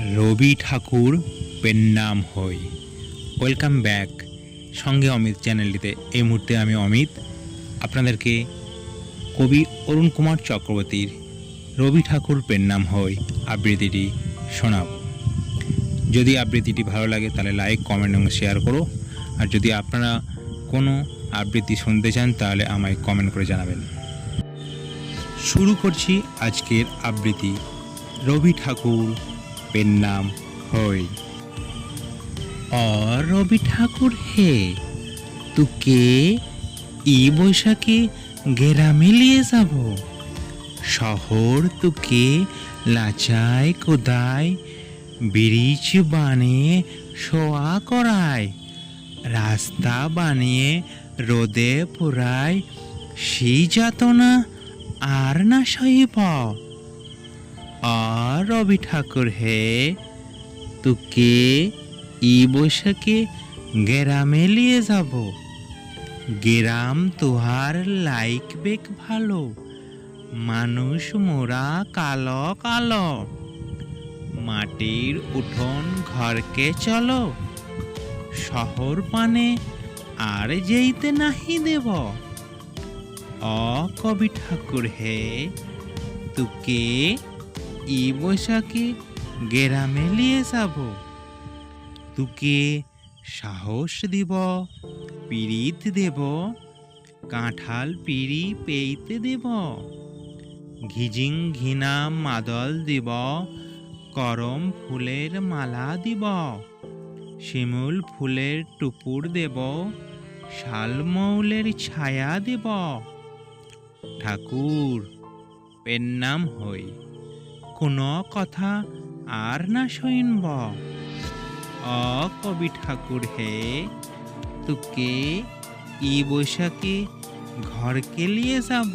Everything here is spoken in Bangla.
রবি ঠাকুর পেন নাম হই। ওয়েলকাম ব্যাক সঙ্গে অমিত চ্যানেলটিতে এই মুহূর্তে আমি অমিত। আপনাদেরকে কবি অরুণ কুমার চক্রবর্তীর রবি ঠাকুর পেন নাম হই আবৃত্তিটি শোনাব। যদি আবৃত্তিটি ভালো লাগে তাহলে লাইক কমেন্ট এবং শেয়ার করো। আর যদি আপনারা কোনো আবৃত্তি শুনতে চান তাহলে আমায় কমেন্ট করে জানাবেন। শুরু করছি আজকের আবৃত্তি। রবি ঠাকুর পেন নাম হই। অ, রবি ঠাকুর হে তুকে ই বৈশাখে গেরামে নিয়ে যাব। শহর তুকে লাচাই কোদায় ব্রিজ বানিয়ে শোয়া করায় রাস্তা বানিয়ে রোদে পুরায় সেই যাতনা আর না আর রবি ঠাকুর হে, তোকে ই বৈশাখে গেরামে নিয়ে যাব। গেরাম তোহার লাইক বেক ভালো, মানুষ মোরা কালো কালো। মাটির উঠোন ঘরকে চলো, শহর পানে আর যেইতে নাহি দেব। অ কবি ঠাকুর হে, তোকে ই বৈশাখে গেরামে নিয়ে যাব। তোকে সাহস দিব পিরিত দেব, কাঁঠাল পিড়ি পেইতে দেব ঘিজিং ঘিনা মাদল দিব, করম ফুলের মালা দিব, শিমুল ফুলের টুপুর দেব শালমৌলের ছায়া দেব। ঠাকুর, পেন নাম হই। কোনো কথা আর না শুনব। অ কবি ঠাকুর হে, তোকে ই বৈশাখে ঘরকে নিয়ে যাব।